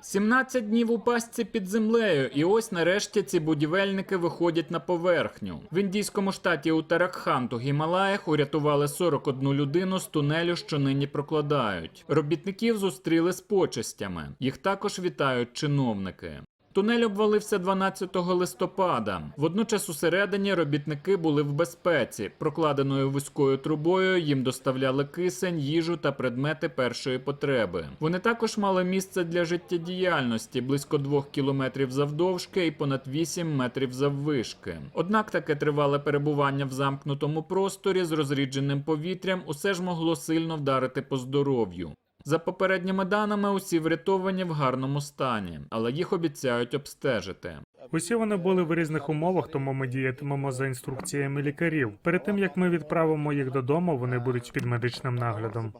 17 днів у пастці під землею, і ось нарешті ці будівельники виходять на поверхню. В індійському штаті Утаракхант у Гімалаях урятували 41 людину з тунелю, що нині прокладають. Робітників зустріли з почестями. Їх також вітають чиновники. Тунель обвалився 12 листопада. Водночас усередині робітники були в безпеці. Прокладеною вузькою трубою їм доставляли кисень, їжу та предмети першої потреби. Вони також мали місце для життєдіяльності близько двох кілометрів завдовжки і понад 8 метрів заввишки. Однак таке тривале перебування в замкнутому просторі з розрідженим повітрям усе ж могло сильно вдарити по здоров'ю. За попередніми даними, усі врятовані в гарному стані, але їх обіцяють обстежити. Усі вони були в різних умовах, тому ми діятимемо за інструкціями лікарів. Перед тим як ми відправимо їх додому, вони будуть під медичним наглядом.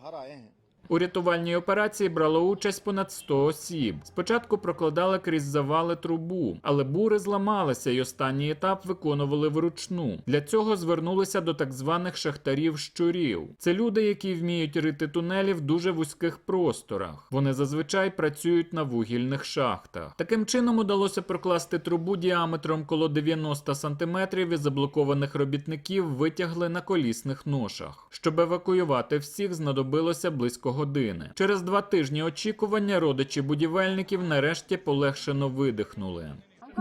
У рятувальній операції брало участь понад 100 осіб. Спочатку прокладали крізь завали трубу, але бури зламалися, і останній етап виконували вручну. Для цього звернулися до так званих шахтарів-щурів. Це люди, які вміють рити тунелі в дуже вузьких просторах. Вони зазвичай працюють на вугільних шахтах. Таким чином удалося прокласти трубу діаметром коло 90 см і заблокованих робітників витягли на колісних ношах. Щоб евакуювати всіх, знадобилося близько години. Через два тижні очікування родичі будівельників нарешті полегшено видихнули.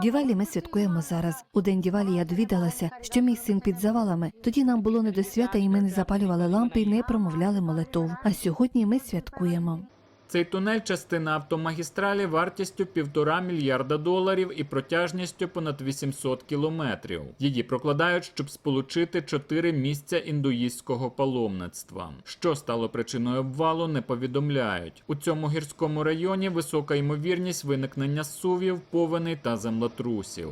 Дівалі ми святкуємо зараз. У день Дівалі я довідалася, що мій син під завалами. Тоді нам було не до свята, і ми не запалювали лампи і не промовляли молитов. А сьогодні ми святкуємо. Цей тунель частина автомагістралі вартістю півтора мільярда доларів і протяжністю понад 800 кілометрів. Її прокладають, щоб сполучити чотири місця індуїстського паломництва. Що стало причиною обвалу, не повідомляють. У цьому гірському районі висока ймовірність виникнення сувів, повеней та землетрусів.